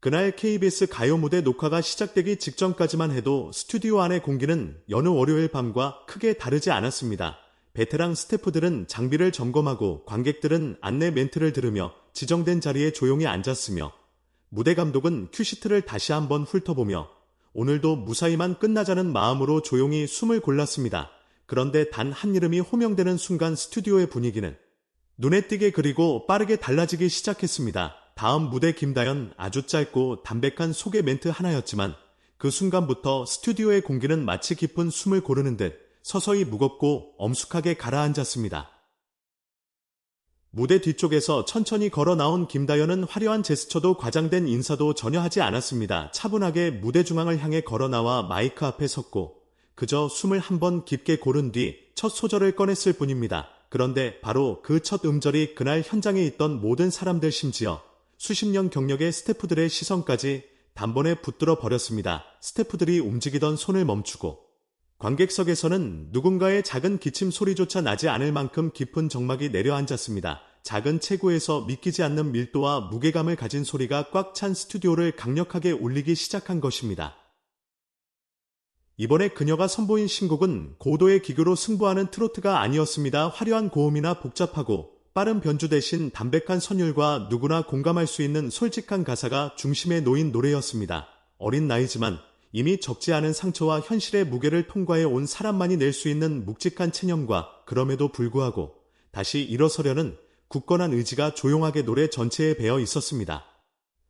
그날 KBS 가요 무대 녹화가 시작되기 직전까지만 해도 스튜디오 안의 공기는 여느 월요일 밤과 크게 다르지 않았습니다. 베테랑 스태프들은 장비를 점검하고 관객들은 안내 멘트를 들으며 지정된 자리에 조용히 앉았으며 무대 감독은 큐시트를 다시 한번 훑어보며 오늘도 무사히만 끝나자는 마음으로 조용히 숨을 골랐습니다. 그런데 단 한 이름이 호명되는 순간 스튜디오의 분위기는 눈에 띄게 그리고 빠르게 달라지기 시작했습니다. 다음 무대 김다연 아주 짧고 담백한 소개 멘트 하나였지만 그 순간부터 스튜디오의 공기는 마치 깊은 숨을 고르는 듯 서서히 무겁고 엄숙하게 가라앉았습니다. 무대 뒤쪽에서 천천히 걸어 나온 김다연은 화려한 제스처도 과장된 인사도 전혀 하지 않았습니다. 차분하게 무대 중앙을 향해 걸어 나와 마이크 앞에 섰고 그저 숨을 한번 깊게 고른 뒤 첫 소절을 꺼냈을 뿐입니다. 그런데 바로 그 첫 음절이 그날 현장에 있던 모든 사람들 심지어 수십 년 경력의 스태프들의 시선까지 단번에 붙들어 버렸습니다. 스태프들이 움직이던 손을 멈추고 관객석에서는 누군가의 작은 기침 소리조차 나지 않을 만큼 깊은 정막이 내려앉았습니다. 작은 체구에서 믿기지 않는 밀도와 무게감을 가진 소리가 꽉 찬 스튜디오를 강력하게 울리기 시작한 것입니다. 이번에 그녀가 선보인 신곡은 고도의 기교로 승부하는 트로트가 아니었습니다. 화려한 고음이나 복잡하고 빠른 변주 대신 담백한 선율과 누구나 공감할 수 있는 솔직한 가사가 중심에 놓인 노래였습니다. 어린 나이지만 이미 적지 않은 상처와 현실의 무게를 통과해 온 사람만이 낼 수 있는 묵직한 체념과 그럼에도 불구하고 다시 일어서려는 굳건한 의지가 조용하게 노래 전체에 배어 있었습니다.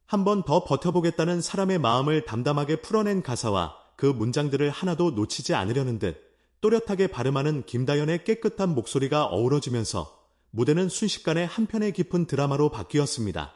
한 번 더 버텨보겠다는 사람의 마음을 담담하게 풀어낸 가사와 그 문장들을 하나도 놓치지 않으려는 듯 또렷하게 발음하는 김다연의 깨끗한 목소리가 어우러지면서 무대는 순식간에 한 편의 깊은 드라마로 바뀌었습니다.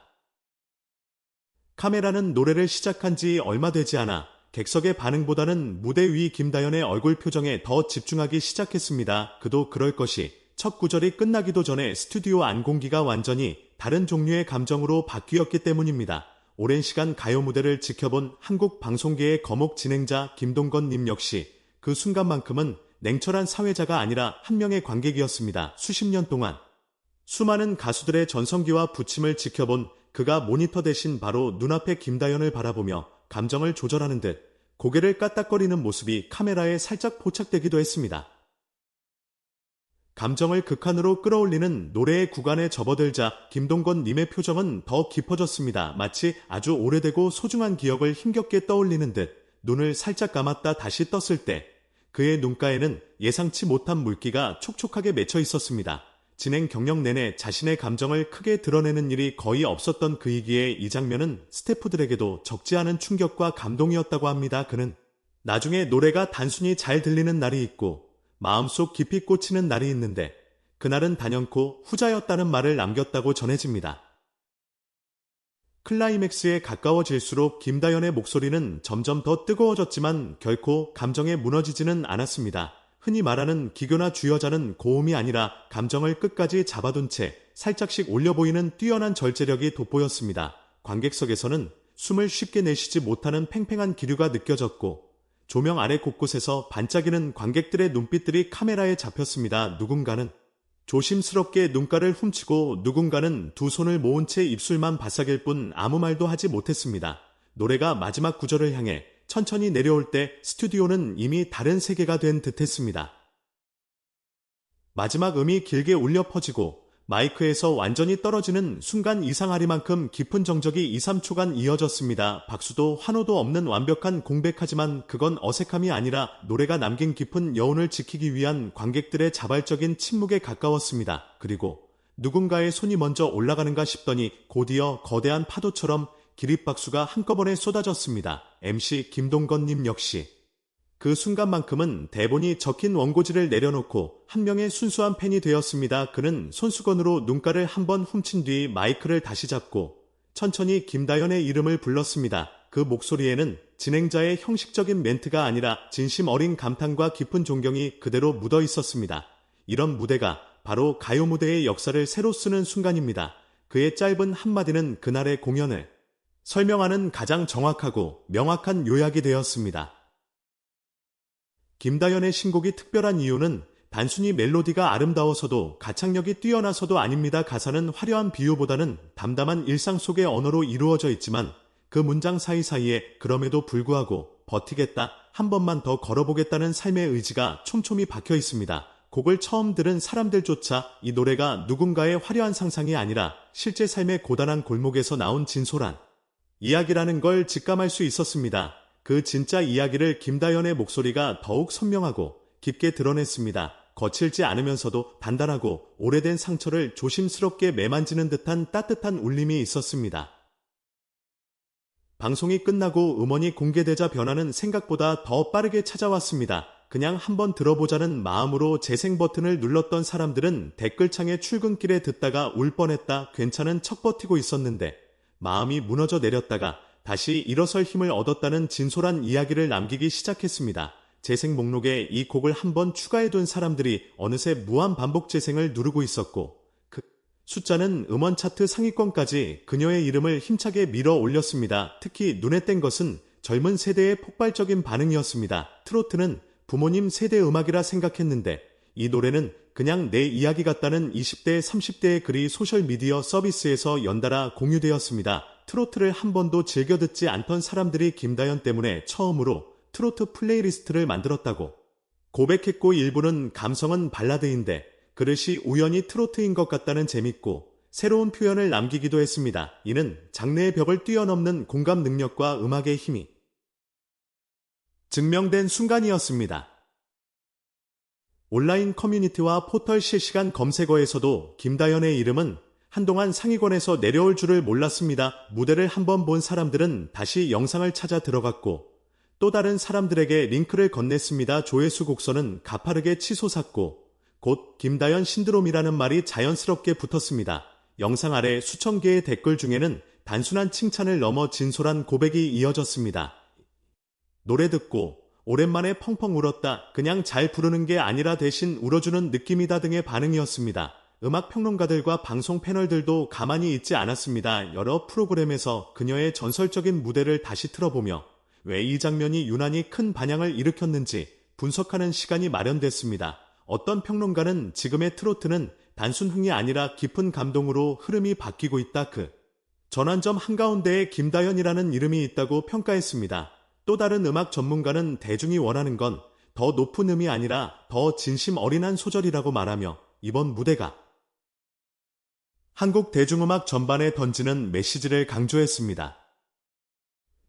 카메라는 노래를 시작한 지 얼마 되지 않아 객석의 반응보다는 무대 위 김다연의 얼굴 표정에 더 집중하기 시작했습니다. 그도 그럴 것이 첫 구절이 끝나기도 전에 스튜디오 안 공기가 완전히 다른 종류의 감정으로 바뀌었기 때문입니다. 오랜 시간 가요 무대를 지켜본 한국 방송계의 거목 진행자 김동건 님 역시 그 순간만큼은 냉철한 사회자가 아니라 한 명의 관객이었습니다. 수십 년 동안 수많은 가수들의 전성기와 부침을 지켜본 그가 모니터 대신 바로 눈앞에 김다연을 바라보며 감정을 조절하는 듯 고개를 까딱거리는 모습이 카메라에 살짝 포착되기도 했습니다. 감정을 극한으로 끌어올리는 노래의 구간에 접어들자 김동건 님의 표정은 더 깊어졌습니다. 마치 아주 오래되고 소중한 기억을 힘겹게 떠올리는 듯 눈을 살짝 감았다 다시 떴을 때 그의 눈가에는 예상치 못한 물기가 촉촉하게 맺혀 있었습니다. 진행 경력 내내 자신의 감정을 크게 드러내는 일이 거의 없었던 그이기에 이 장면은 스태프들에게도 적지 않은 충격과 감동이었다고 합니다. 그는 나중에 노래가 단순히 잘 들리는 날이 있고 마음속 깊이 꽂히는 날이 있는데 그날은 단연코 후자였다는 말을 남겼다고 전해집니다. 클라이맥스에 가까워질수록 김다연의 목소리는 점점 더 뜨거워졌지만 결코 감정에 무너지지는 않았습니다. 흔히 말하는 기교나 주여자는 고음이 아니라 감정을 끝까지 잡아둔 채 살짝씩 올려 보이는 뛰어난 절제력이 돋보였습니다. 관객석에서는 숨을 쉽게 내쉬지 못하는 팽팽한 기류가 느껴졌고 조명 아래 곳곳에서 반짝이는 관객들의 눈빛들이 카메라에 잡혔습니다. 누군가는 조심스럽게 눈가를 훔치고 누군가는 두 손을 모은 채 입술만 바싹일 뿐 아무 말도 하지 못했습니다. 노래가 마지막 구절을 향해 천천히 내려올 때 스튜디오는 이미 다른 세계가 된 듯했습니다. 마지막 음이 길게 울려 퍼지고 마이크에서 완전히 떨어지는 순간 이상하리만큼 깊은 정적이 2, 3초간 이어졌습니다. 박수도 환호도 없는 완벽한 공백하지만 그건 어색함이 아니라 노래가 남긴 깊은 여운을 지키기 위한 관객들의 자발적인 침묵에 가까웠습니다. 그리고 누군가의 손이 먼저 올라가는가 싶더니 곧이어 거대한 파도처럼 기립박수가 한꺼번에 쏟아졌습니다. MC 김동건님 역시 그 순간만큼은 대본이 적힌 원고지를 내려놓고 한 명의 순수한 팬이 되었습니다. 그는 손수건으로 눈가를 한번 훔친 뒤 마이크를 다시 잡고 천천히 김다연의 이름을 불렀습니다. 그 목소리에는 진행자의 형식적인 멘트가 아니라 진심 어린 감탄과 깊은 존경이 그대로 묻어 있었습니다. 이런 무대가 바로 가요 무대의 역사를 새로 쓰는 순간입니다. 그의 짧은 한마디는 그날의 공연을 설명하는 가장 정확하고 명확한 요약이 되었습니다. 김다연의 신곡이 특별한 이유는 단순히 멜로디가 아름다워서도 가창력이 뛰어나서도 아닙니다. 가사는 화려한 비유보다는 담담한 일상 속의 언어로 이루어져 있지만 그 문장 사이사이에 그럼에도 불구하고 버티겠다, 한 번만 더 걸어보겠다는 삶의 의지가 촘촘히 박혀 있습니다. 곡을 처음 들은 사람들조차 이 노래가 누군가의 화려한 상상이 아니라 실제 삶의 고단한 골목에서 나온 진솔한 이야기라는 걸 직감할 수 있었습니다. 그 진짜 이야기를 김다연의 목소리가 더욱 선명하고 깊게 드러냈습니다. 거칠지 않으면서도 단단하고 오래된 상처를 조심스럽게 매만지는 듯한 따뜻한 울림이 있었습니다. 방송이 끝나고 음원이 공개되자 변화는 생각보다 더 빠르게 찾아왔습니다. 그냥 한번 들어보자는 마음으로 재생 버튼을 눌렀던 사람들은 댓글창에 출근길에 듣다가 울 뻔했다 괜찮은 척 버티고 있었는데 마음이 무너져 내렸다가 다시 일어설 힘을 얻었다는 진솔한 이야기를 남기기 시작했습니다. 재생 목록에 이 곡을 한번 추가해둔 사람들이 어느새 무한 반복 재생을 누르고 있었고 그 숫자는 음원 차트 상위권까지 그녀의 이름을 힘차게 밀어 올렸습니다. 특히 눈에 띈 것은 젊은 세대의 폭발적인 반응이었습니다. 트로트는 부모님 세대 음악이라 생각했는데 이 노래는 그냥 내 이야기 같다는 20대, 30대의 글이 소셜미디어 서비스에서 연달아 공유되었습니다. 트로트를 한 번도 즐겨 듣지 않던 사람들이 김다연 때문에 처음으로 트로트 플레이리스트를 만들었다고. 고백했고 일부는 감성은 발라드인데 그릇이 우연히 트로트인 것 같다는 재밌고 새로운 표현을 남기기도 했습니다. 이는 장르의 벽을 뛰어넘는 공감 능력과 음악의 힘이 증명된 순간이었습니다. 온라인 커뮤니티와 포털 실시간 검색어에서도 김다연의 이름은 한동안 상위권에서 내려올 줄을 몰랐습니다. 무대를 한번 본 사람들은 다시 영상을 찾아 들어갔고 또 다른 사람들에게 링크를 건넸습니다. 조회수 곡선은 가파르게 치솟았고 곧 김다연 신드롬이라는 말이 자연스럽게 붙었습니다. 영상 아래 수천 개의 댓글 중에는 단순한 칭찬을 넘어 진솔한 고백이 이어졌습니다. 노래 듣고 오랜만에 펑펑 울었다. 그냥 잘 부르는 게 아니라 대신 울어주는 느낌이다 등의 반응이었습니다. 음악 평론가들과 방송 패널들도 가만히 있지 않았습니다. 여러 프로그램에서 그녀의 전설적인 무대를 다시 틀어보며 왜 이 장면이 유난히 큰 반향을 일으켰는지 분석하는 시간이 마련됐습니다. 어떤 평론가는 지금의 트로트는 단순 흥이 아니라 깊은 감동으로 흐름이 바뀌고 있다 그 전환점 한가운데에 김다연이라는 이름이 있다고 평가했습니다. 또 다른 음악 전문가는 대중이 원하는 건 더 높은 음이 아니라 더 진심 어린 한 소절이라고 말하며 이번 무대가 한국 대중음악 전반에 던지는 메시지를 강조했습니다.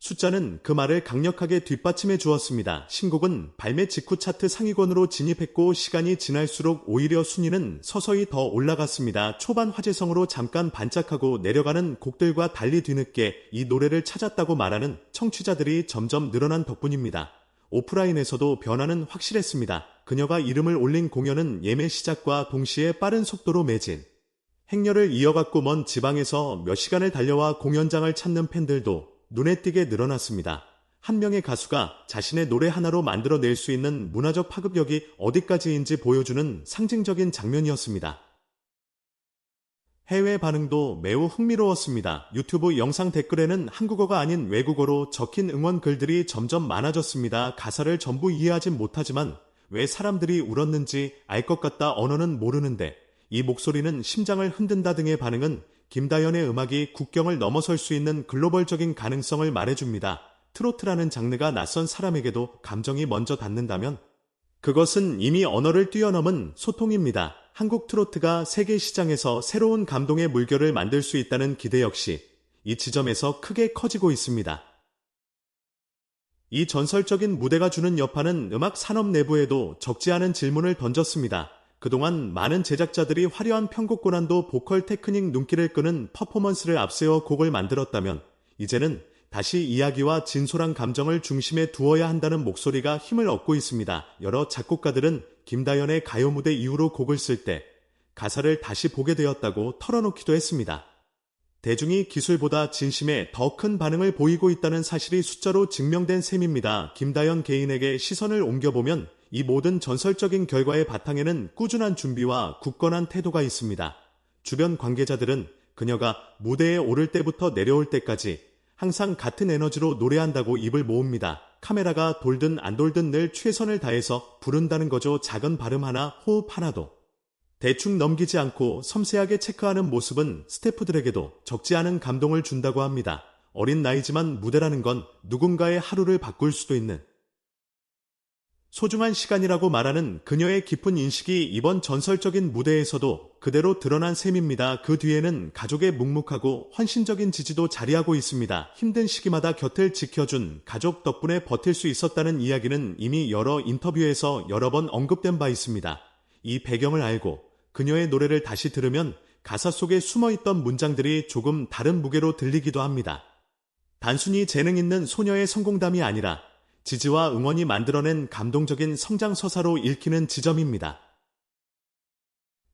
숫자는 그 말을 강력하게 뒷받침해 주었습니다. 신곡은 발매 직후 차트 상위권으로 진입했고 시간이 지날수록 오히려 순위는 서서히 더 올라갔습니다. 초반 화제성으로 잠깐 반짝하고 내려가는 곡들과 달리 뒤늦게 이 노래를 찾았다고 말하는 청취자들이 점점 늘어난 덕분입니다. 오프라인에서도 변화는 확실했습니다. 그녀가 이름을 올린 공연은 예매 시작과 동시에 빠른 속도로 매진. 행렬을 이어갔고 먼 지방에서 몇 시간을 달려와 공연장을 찾는 팬들도 눈에 띄게 늘어났습니다. 한 명의 가수가 자신의 노래 하나로 만들어낼 수 있는 문화적 파급력이 어디까지인지 보여주는 상징적인 장면이었습니다. 해외 반응도 매우 흥미로웠습니다. 유튜브 영상 댓글에는 한국어가 아닌 외국어로 적힌 응원 글들이 점점 많아졌습니다. 가사를 전부 이해하진 못하지만 왜 사람들이 울었는지 알 것 같다 언어는 모르는데 이 목소리는 심장을 흔든다 등의 반응은 김다연의 음악이 국경을 넘어설 수 있는 글로벌적인 가능성을 말해줍니다. 트로트라는 장르가 낯선 사람에게도 감정이 먼저 닿는다면 그것은 이미 언어를 뛰어넘은 소통입니다. 한국 트로트가 세계 시장에서 새로운 감동의 물결을 만들 수 있다는 기대 역시 이 지점에서 크게 커지고 있습니다. 이 전설적인 무대가 주는 여파는 음악 산업 내부에도 적지 않은 질문을 던졌습니다. 그동안 많은 제작자들이 화려한 편곡 고난도 보컬 테크닉 눈길을 끄는 퍼포먼스를 앞세워 곡을 만들었다면 이제는 다시 이야기와 진솔한 감정을 중심에 두어야 한다는 목소리가 힘을 얻고 있습니다. 여러 작곡가들은 김다연의 가요 무대 이후로 곡을 쓸 때 가사를 다시 보게 되었다고 털어놓기도 했습니다. 대중이 기술보다 진심에 더 큰 반응을 보이고 있다는 사실이 숫자로 증명된 셈입니다. 김다연 개인에게 시선을 옮겨보면 이 모든 전설적인 결과의 바탕에는 꾸준한 준비와 굳건한 태도가 있습니다. 주변 관계자들은 그녀가 무대에 오를 때부터 내려올 때까지 항상 같은 에너지로 노래한다고 입을 모읍니다. 카메라가 돌든 안 돌든 늘 최선을 다해서 부른다는 거죠. 작은 발음 하나, 호흡 하나도. 대충 넘기지 않고 섬세하게 체크하는 모습은 스태프들에게도 적지 않은 감동을 준다고 합니다. 어린 나이지만 무대라는 건 누군가의 하루를 바꿀 수도 있는 소중한 시간이라고 말하는 그녀의 깊은 인식이 이번 전설적인 무대에서도 그대로 드러난 셈입니다. 그 뒤에는 가족의 묵묵하고 헌신적인 지지도 자리하고 있습니다. 힘든 시기마다 곁을 지켜준 가족 덕분에 버틸 수 있었다는 이야기는 이미 여러 인터뷰에서 여러 번 언급된 바 있습니다. 이 배경을 알고 그녀의 노래를 다시 들으면 가사 속에 숨어 있던 문장들이 조금 다른 무게로 들리기도 합니다. 단순히 재능 있는 소녀의 성공담이 아니라 지지와 응원이 만들어낸 감동적인 성장 서사로 읽히는 지점입니다.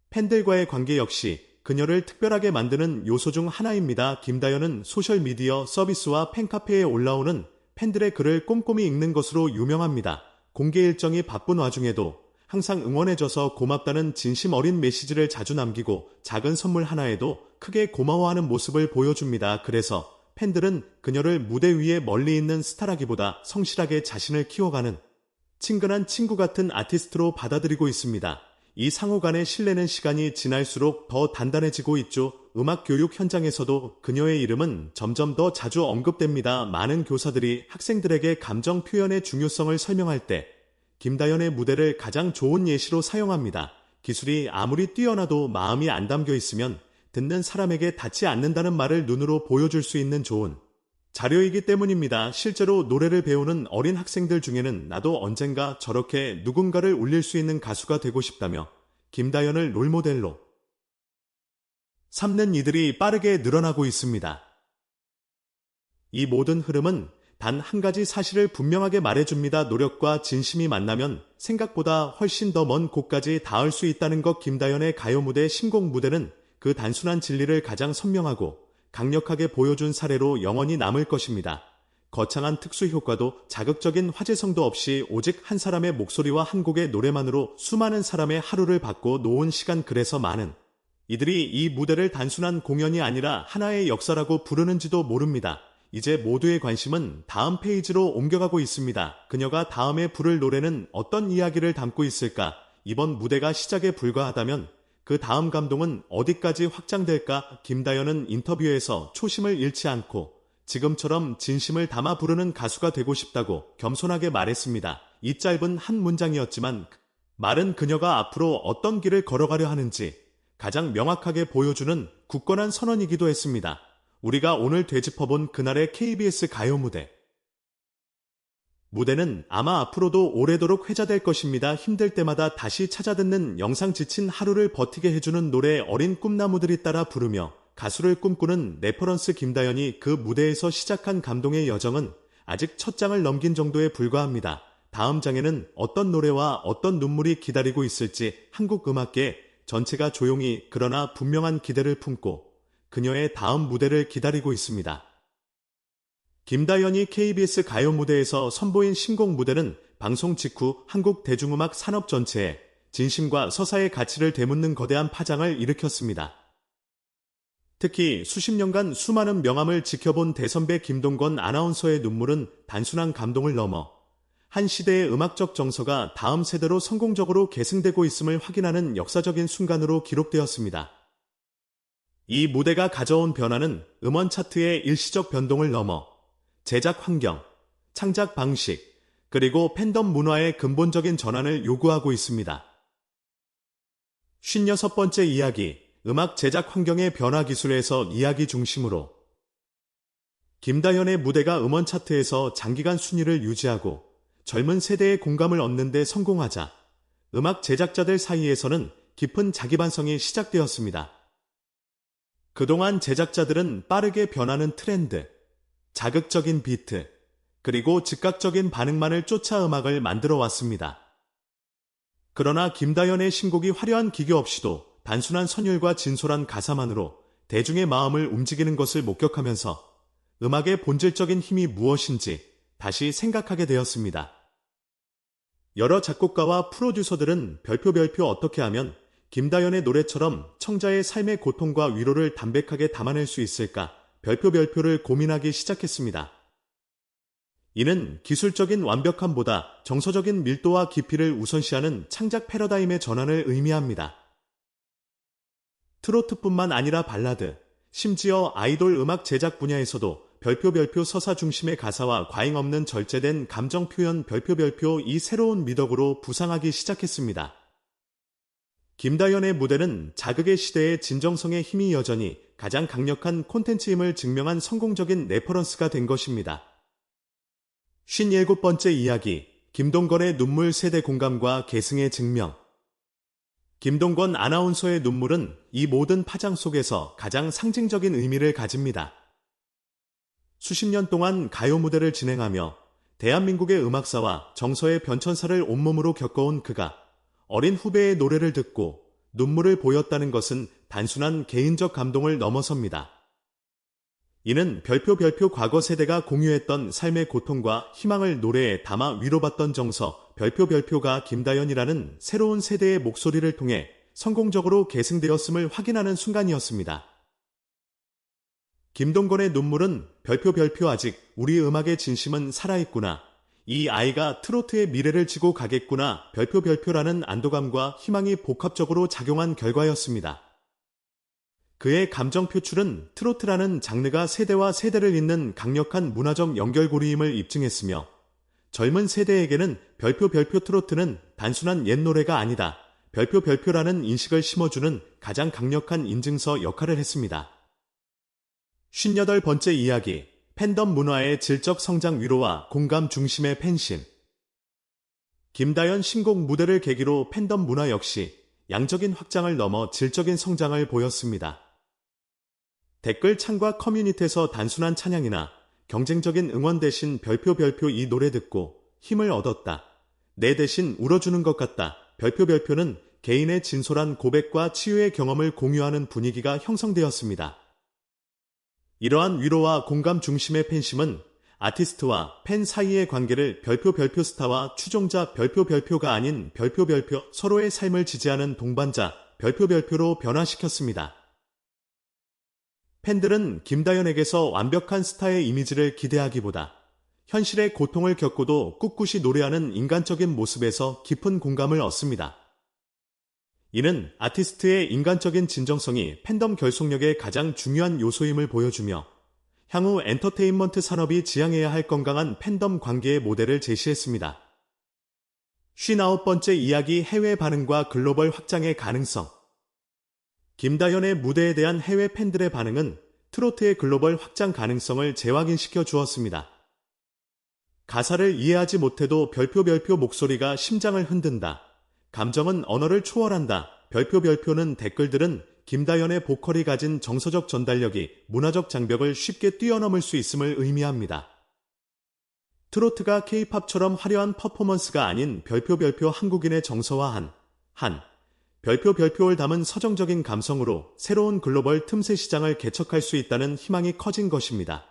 팬들과의 관계 역시 그녀를 특별하게 만드는 요소 중 하나입니다. 김다연은 소셜미디어 서비스와 팬카페에 올라오는 팬들의 글을 꼼꼼히 읽는 것으로 유명합니다. 공개 일정이 바쁜 와중에도 항상 응원해줘서 고맙다는 진심 어린 메시지를 자주 남기고 작은 선물 하나에도 크게 고마워하는 모습을 보여줍니다. 그래서 팬들은 그녀를 무대 위에 멀리 있는 스타라기보다 성실하게 자신을 키워가는 친근한 친구 같은 아티스트로 받아들이고 있습니다. 이 상호 간의 신뢰는 시간이 지날수록 더 단단해지고 있죠. 음악 교육 현장에서도 그녀의 이름은 점점 더 자주 언급됩니다. 많은 교사들이 학생들에게 감정 표현의 중요성을 설명할 때 김다연의 무대를 가장 좋은 예시로 사용합니다. 기술이 아무리 뛰어나도 마음이 안 담겨 있으면 듣는 사람에게 닿지 않는다는 말을 눈으로 보여줄 수 있는 좋은 자료이기 때문입니다. 실제로 노래를 배우는 어린 학생들 중에는 나도 언젠가 저렇게 누군가를 울릴 수 있는 가수가 되고 싶다며 김다연을 롤모델로 삼는 이들이 빠르게 늘어나고 있습니다. 이 모든 흐름은 단 한 가지 사실을 분명하게 말해줍니다. 노력과 진심이 만나면 생각보다 훨씬 더 먼 곳까지 닿을 수 있다는 것 김다연의 가요 무대 신곡 무대는 그 단순한 진리를 가장 선명하고 강력하게 보여준 사례로 영원히 남을 것입니다. 거창한 특수 효과도 자극적인 화제성도 없이 오직 한 사람의 목소리와 한 곡의 노래만으로 수많은 사람의 하루를 바꿔 놓은 시간 그래서 많은 이들이 이 무대를 단순한 공연이 아니라 하나의 역사라고 부르는지도 모릅니다. 이제 모두의 관심은 다음 페이지로 옮겨가고 있습니다. 그녀가 다음에 부를 노래는 어떤 이야기를 담고 있을까? 이번 무대가 시작에 불과하다면 그 다음 감동은 어디까지 확장될까? 김다연은 인터뷰에서 초심을 잃지 않고 지금처럼 진심을 담아 부르는 가수가 되고 싶다고 겸손하게 말했습니다. 이 짧은 한 문장이었지만 말은 그녀가 앞으로 어떤 길을 걸어가려 하는지 가장 명확하게 보여주는 굳건한 선언이기도 했습니다. 우리가 오늘 되짚어본 그날의 KBS 가요 무대. 무대는 아마 앞으로도 오래도록 회자될 것입니다. 힘들 때마다 다시 찾아듣는 영상 지친 하루를 버티게 해주는 노래 어린 꿈나무들이 따라 부르며 가수를 꿈꾸는 레퍼런스 김다연이 그 무대에서 시작한 감동의 여정은 아직 첫 장을 넘긴 정도에 불과합니다. 다음 장에는 어떤 노래와 어떤 눈물이 기다리고 있을지 한국 음악계 전체가 조용히 그러나 분명한 기대를 품고 그녀의 다음 무대를 기다리고 있습니다. 김다연이 KBS 가요 무대에서 선보인 신곡 무대는 방송 직후 한국 대중음악 산업 전체에 진심과 서사의 가치를 되묻는 거대한 파장을 일으켰습니다. 특히 수십 년간 수많은 명함을 지켜본 대선배 김동건 아나운서의 눈물은 단순한 감동을 넘어 한 시대의 음악적 정서가 다음 세대로 성공적으로 계승되고 있음을 확인하는 역사적인 순간으로 기록되었습니다. 이 무대가 가져온 변화는 음원 차트의 일시적 변동을 넘어 제작 환경, 창작 방식, 그리고 팬덤 문화의 근본적인 전환을 요구하고 있습니다. 56번째 이야기, 음악 제작 환경의 변화 기술에서 이야기 중심으로 김다현의 무대가 음원 차트에서 장기간 순위를 유지하고 젊은 세대의 공감을 얻는 데 성공하자 음악 제작자들 사이에서는 깊은 자기반성이 시작되었습니다. 그동안 제작자들은 빠르게 변하는 트렌드, 자극적인 비트, 그리고 즉각적인 반응만을 쫓아 음악을 만들어 왔습니다. 그러나 김다연의 신곡이 화려한 기교 없이도 단순한 선율과 진솔한 가사만으로 대중의 마음을 움직이는 것을 목격하면서 음악의 본질적인 힘이 무엇인지 다시 생각하게 되었습니다. 여러 작곡가와 프로듀서들은 별표 별표 어떻게 하면 김다연의 노래처럼 청자의 삶의 고통과 위로를 담백하게 담아낼 수 있을까 별표 별표를 고민하기 시작했습니다. 이는 기술적인 완벽함보다 정서적인 밀도와 깊이를 우선시하는 창작 패러다임의 전환을 의미합니다. 트로트뿐만 아니라 발라드, 심지어 아이돌 음악 제작 분야에서도 별표 별표 서사 중심의 가사와 과잉 없는 절제된 감정 표현 별표 별표 이 새로운 미덕으로 부상하기 시작했습니다. 김다연의 무대는 자극의 시대의 진정성의 힘이 여전히 가장 강력한 콘텐츠임을 증명한 성공적인 레퍼런스가 된 것입니다. 57번째 이야기 김동건의 눈물 세대 공감과 계승의 증명 김동건 아나운서의 눈물은 이 모든 파장 속에서 가장 상징적인 의미를 가집니다. 수십 년 동안 가요 무대를 진행하며 대한민국의 음악사와 정서의 변천사를 온몸으로 겪어온 그가 어린 후배의 노래를 듣고 눈물을 보였다는 것은 단순한 개인적 감동을 넘어섭니다. 이는 별표 별표 과거 세대가 공유했던 삶의 고통과 희망을 노래에 담아 위로받던 정서 별표 별표가 김다연이라는 새로운 세대의 목소리를 통해 성공적으로 계승되었음을 확인하는 순간이었습니다. 김동건의 눈물은 별표 별표 아직 우리 음악의 진심은 살아있구나. 이 아이가 트로트의 미래를 지고 가겠구나. 별표 별표라는 안도감과 희망이 복합적으로 작용한 결과였습니다. 그의 감정 표출은 트로트라는 장르가 세대와 세대를 잇는 강력한 문화적 연결고리임을 입증했으며 젊은 세대에게는 별표 별표 트로트는 단순한 옛 노래가 아니다. 별표 별표라는 인식을 심어주는 가장 강력한 인증서 역할을 했습니다. 58번째 이야기 팬덤 문화의 질적 성장 위로와 공감 중심의 팬심 김다연 신곡 무대를 계기로 팬덤 문화 역시 양적인 확장을 넘어 질적인 성장을 보였습니다. 댓글 창과 커뮤니티에서 단순한 찬양이나 경쟁적인 응원 대신 별표 별표 이 노래 듣고 힘을 얻었다. 내 대신 울어주는 것 같다. 별표 별표는 개인의 진솔한 고백과 치유의 경험을 공유하는 분위기가 형성되었습니다. 이러한 위로와 공감 중심의 팬심은 아티스트와 팬 사이의 관계를 별표 별표 스타와 추종자 별표 별표가 아닌 별표 별표 서로의 삶을 지지하는 동반자 별표 별표로 변화시켰습니다. 팬들은 김다연에게서 완벽한 스타의 이미지를 기대하기보다 현실의 고통을 겪고도 꿋꿋이 노래하는 인간적인 모습에서 깊은 공감을 얻습니다. 이는 아티스트의 인간적인 진정성이 팬덤 결속력의 가장 중요한 요소임을 보여주며 향후 엔터테인먼트 산업이 지향해야 할 건강한 팬덤 관계의 모델을 제시했습니다. 59번째 이야기 해외 반응과 글로벌 확장의 가능성 김다현의 무대에 대한 해외 팬들의 반응은 트로트의 글로벌 확장 가능성을 재확인시켜 주었습니다. 가사를 이해하지 못해도 별표 별표 목소리가 심장을 흔든다. 감정은 언어를 초월한다. 별표 별표는 댓글들은 김다연의 보컬이 가진 정서적 전달력이 문화적 장벽을 쉽게 뛰어넘을 수 있음을 의미합니다. 트로트가 케이팝처럼 화려한 퍼포먼스가 아닌 별표 별표 한국인의 정서와 한, 한, 별표 별표를 담은 서정적인 감성으로 새로운 글로벌 틈새 시장을 개척할 수 있다는 희망이 커진 것입니다.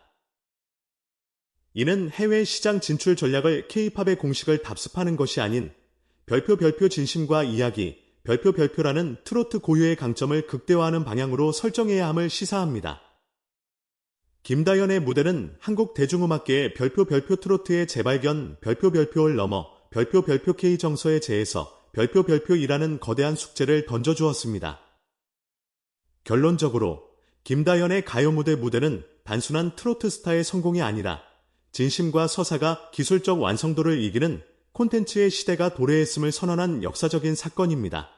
이는 해외 시장 진출 전략을 케이팝의 공식을 답습하는 것이 아닌 별표 별표 진심과 이야기, 별표 별표라는 트로트 고유의 강점을 극대화하는 방향으로 설정해야 함을 시사합니다. 김다연의 무대는 한국 대중음악계의 별표 별표 트로트의 재발견 별표 별표를 넘어 별표 별표 K 정서에 재해서 별표 별표이라는 거대한 숙제를 던져주었습니다. 결론적으로 김다연의 가요 무대 무대는 단순한 트로트 스타의 성공이 아니라 진심과 서사가 기술적 완성도를 이기는 콘텐츠의 시대가 도래했음을 선언한 역사적인 사건입니다.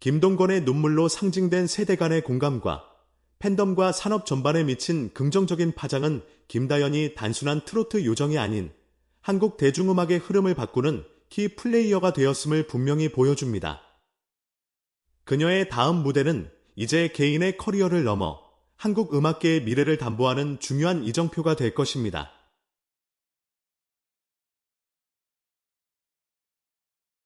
김동건의 눈물로 상징된 세대 간의 공감과 팬덤과 산업 전반에 미친 긍정적인 파장은 김다연이 단순한 트로트 요정이 아닌 한국 대중음악의 흐름을 바꾸는 키 플레이어가 되었음을 분명히 보여줍니다. 그녀의 다음 무대는 이제 개인의 커리어를 넘어 한국 음악계의 미래를 담보하는 중요한 이정표가 될 것입니다.